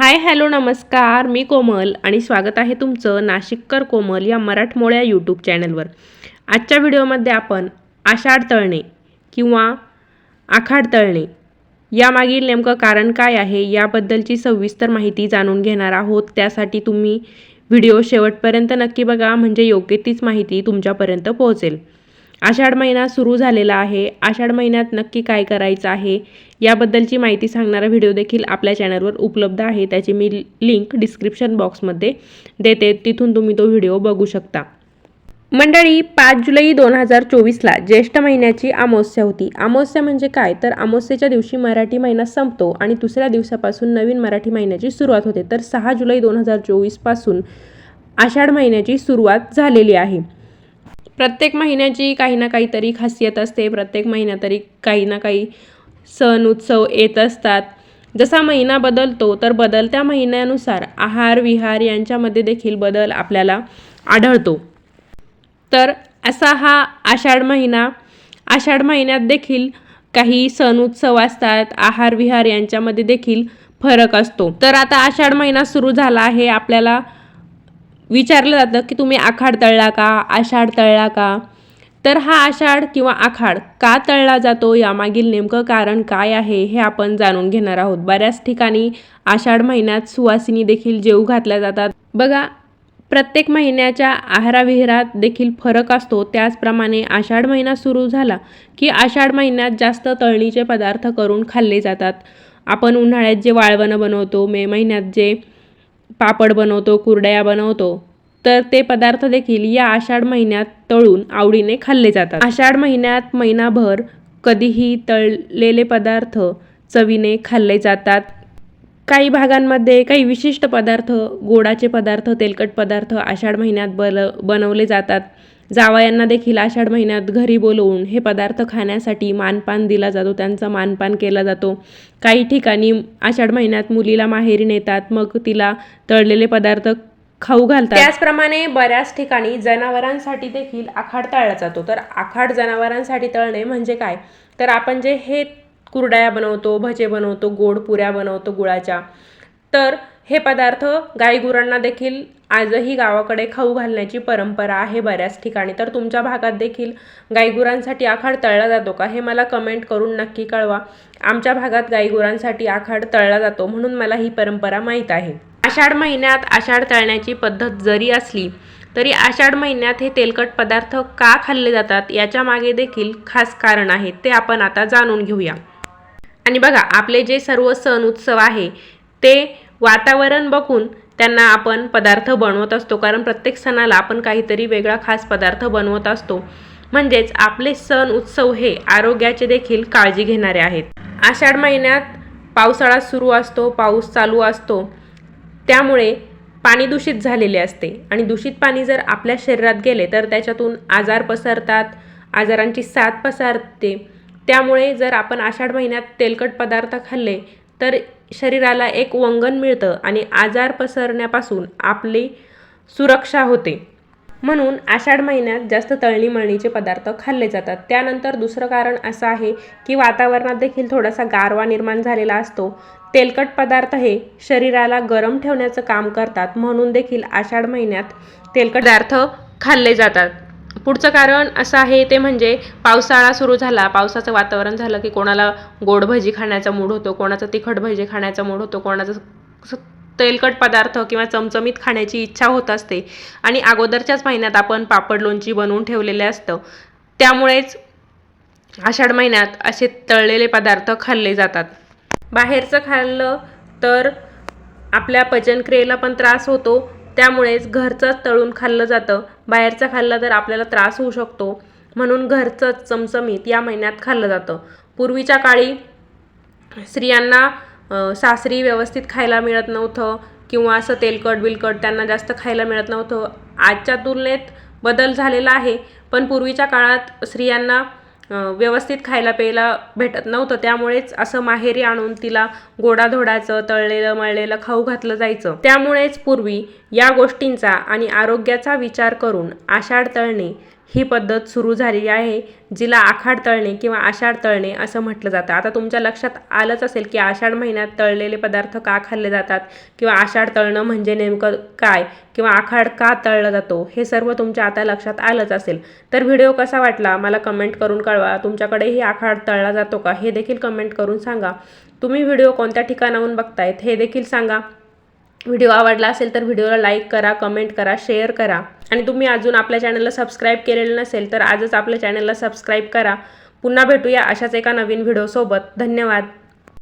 Hi hello नमस्कार. मी कोमल आणि स्वागत आहे तुमचं नाशिककर कोमल या मराठमोळ्या यूट्यूब चॅनलवर. आजच्या व्हिडिओमध्ये आपण आषाढ तळणे किंवा आखाड तळणे यामागील नेमकं कारण काय आहे याबद्दलची सविस्तर माहिती जाणून घेणार आहोत. त्यासाठी तुम्ही व्हिडिओ शेवटपर्यंत नक्की बघा म्हणजे योग्य तीच माहिती तुमच्यापर्यंत पोहोचेल. आषाढ महिना सुरू झालेला आहे. आषाढ महिन्यात नक्की काय करायचं आहे? याबद्दलची माहिती सांगणारा व्हिडिओ देखील आपल्या चॅनलवर उपलब्ध आहे. त्याची मी लिंक डिस्क्रिप्शन बॉक्समध्ये देते. तिथून तुम्ही तो व्हिडिओ बघू शकता. मंडळी पाच जुलै दोन हजार चोवीसला ज्येष्ठ महिन्याची अमावस्या होती. अमावस्या म्हणजे काय? तर अमावस्येच्या दिवशी मराठी महिना संपतो आणि दुसऱ्या दिवसापासून नवीन मराठी महिन्याची सुरुवात होते. तर सहा जुलै दोन हजार चोवीसपासून आषाढ महिन्याची सुरुवात झालेली आहे. प्रत्येक महिन्याची काही ना काहीतरी खासियत असते. प्रत्येक महिन्यात तरी काही ना काही सण उत्सव येत असतात. जसा महिना बदलतो तर बदलत्या महिन्यानुसार आहार विहार यांच्यामध्ये देखील बदल आपल्याला आढळतो. तर असा हा आषाढ महिना. आषाढ महिन्यात देखील काही सण उत्सव असतात. आहार विहार यांच्यामध्ये देखील फरक असतो. तर आता आषाढ महिना सुरू झाला आहे. आपल्याला विचारलं जातं की तुम्ही आखाड तळला का आषाढ तळला का? तर हा आषाढ किंवा आखाड का तळला जातो यामागील नेमकं कारण काय आहे हे आपण जाणून घेणार आहोत. बऱ्याच ठिकाणी आषाढ महिन्यात सुवासिनी देखील जेऊ घातल्या जातात. बघा प्रत्येक महिन्याच्या आहाराविहारात देखील फरक असतो. त्याचप्रमाणे आषाढ महिना सुरू झाला की आषाढ महिन्यात जास्त तळणीचे पदार्थ करून खाल्ले जातात. आपण उन्हाळ्यात जे वाळवणं बनवतो मे महिन्यात जे पापड बनवतो कुरडया बनवतो तर ते पदार्थ देखील या आषाढ महिन्यात तळून आवडीने खाल्ले जातात. आषाढ महिन्यात महिनाभर कधीही तळलेले पदार्थ चवीने खाल्ले जातात. काही भागांमध्ये काही विशिष्ट पदार्थ गोडाचे पदार्थ तेलकट पदार्थ आषाढ महिन्यात बल बनवले जातात. जावयांना देखील आषाढ महिन्यात घरी बोलवून हे पदार्थ खाण्यासाठी मानपान दिला जातो त्यांचा मानपान केला जातो. काही ठिकाणी आषाढ महिन्यात मुलीला माहेरी नेतात मग तिला तळलेले पदार्थ खाऊ घालतात. त्याचप्रमाणे बऱ्याच ठिकाणी जनावरांसाठी देखील आखाड तळला जातो. तर आखाड जनावरांसाठी तळणे म्हणजे काय? तर आपण जे हे कुरडाया बनवतो भजे बनवतो गोड पुऱ्या बनवतो गुळाच्या तर हे पदार्थ गाईगुरांना देखील आजही गावाकडे खाऊ घालण्याची परंपरा आहे बऱ्याच ठिकाणी. तर तुमच्या भागात देखील गाईगुरांसाठी आखाड तळला जातो का? हे मला कमेंट करून नक्की कळवा. आमच्या भागात गाईगुरांसाठी आखाड तळला जातो म्हणून मला ही परंपरा माहीत आहे. आषाढ महिन्यात आषाढ तळण्याची पद्धत जरी असली तरी आषाढ महिन्यात हे तेलकट पदार्थ का खाल्ले जातात याच्या मागे देखील खास कारण आहे ते आपण आता जाणून घेऊया. आणि बघा आपले जे सर्व सण उत्सव आहे ते वातावरण बघून त्यांना आपण पदार्थ बनवत असतो. कारण प्रत्येक सणाला आपण काहीतरी वेगळा खास पदार्थ बनवत असतो. म्हणजेच आपले सण उत्सव हे आरोग्याचे देखील काळजी घेणारे आहेत. आषाढ महिन्यात पावसाळा सुरू असतो पाऊस चालू असतो. त्यामुळे पाणी दूषित झालेले असते. आणि दूषित पाणी जर आपल्या शरीरात गेले तर त्याच्यातून आजार पसरतात आजारांची साथ पसरते. त्यामुळे जर आपण आषाढ महिन्यात तेलकट पदार्थ खाल्ले तर शरीराला एक वंगण मिळतं आणि आजार पसरण्यापासून आपली सुरक्षा होते. म्हणून आषाढ महिन्यात जास्त तळणी मळणीचे पदार्थ खाल्ले जातात. त्यानंतर दुसरं कारण असं आहे की वातावरणात देखील थोडासा गारवा निर्माण झालेला असतो. तेलकट पदार्थ हे शरीराला गरम ठेवण्याचं काम करतात. म्हणून देखील आषाढ महिन्यात तेलकट पदार्थ खाल्ले जातात. पुढचं कारण असं आहे ते म्हणजे पावसाळा सुरू झाला. पावसाचं वातावरण झालं की कोणाला गोड भजी खाण्याचा मूड होतो कोणाचा तिखट भजी खाण्याचा मूड होतो कोणाचा तेलकट पदार्थ किंवा चमचमीत खाण्याची इच्छा होत असते. आणि अगोदरच्याच महिन्यात आपण पापड लोणची बनवून ठेवलेले असतं. त्यामुळेच आषाढ महिन्यात असे तळलेले पदार्थ खाल्ले जातात. बाहेरचं खाल्लं तर आपल्या पचनक्रियेला पण त्रास होतो. त्यामुळेच घरचंच तळून खाल्लं जातं. बाहेरचं खाल्लं तर आपल्याला त्रास होऊ शकतो. म्हणून घरचंच चमचमीत या महिन्यात खाल्लं जातं. पूर्वीच्या काळी स्त्रियांना सासरी व्यवस्थित खायला मिळत नव्हतं किंवा असं तेलकट बिलकट त्यांना जास्त खायला मिळत नव्हतं. आजच्या तुलनेत बदल झालेला आहे. पण पूर्वीच्या काळात स्त्रियांना व्यवस्थित खायला प्यायला भेटत नव्हतं. त्यामुळेच असं माहेरी आणून तिला गोडाधोडाचं तळलेलं मळलेलं खाऊ घातलं जायचं. त्यामुळेच पूर्वी या गोष्टींचा आणि आरोग्याचा विचार करून आषाढ तळणे ही पद्धत सुरू झाली आहे जिला आखाड तळणे किंवा आषाढ तळणे असं म्हटलं जातं. आता तुमच्या लक्षात आलंच असेल की आषाढ महिन्यात तळलेले पदार्थ का खाल्ले जातात किंवा आषाढ तळणं म्हणजे नेमकं काय किंवा आखाड का तळला जातो हे सर्व तुमच्या आता लक्षात आलंच असेल. तर व्हिडिओ कसा वाटला मला कमेंट करून कळवा. तुमच्याकडेही आखाड तळला जातो का हे देखील कमेंट करून सांगा. तुम्ही व्हिडिओ कोणत्या ठिकाणाहून बघतायत हे देखील सांगा. व्हिडिओ आवडला असेल तर व्हिडिओला लाईक करा कमेंट करा शेअर करा. आणि तुम्ही अजून आपल्या चॅनलला सबस्क्राईब केलेलं नसेल तर आजच आपल्या चॅनलला सबस्क्राईब करा. पुन्हा भेटूया अशाच एका नवीन व्हिडिओसोबत धन्यवाद.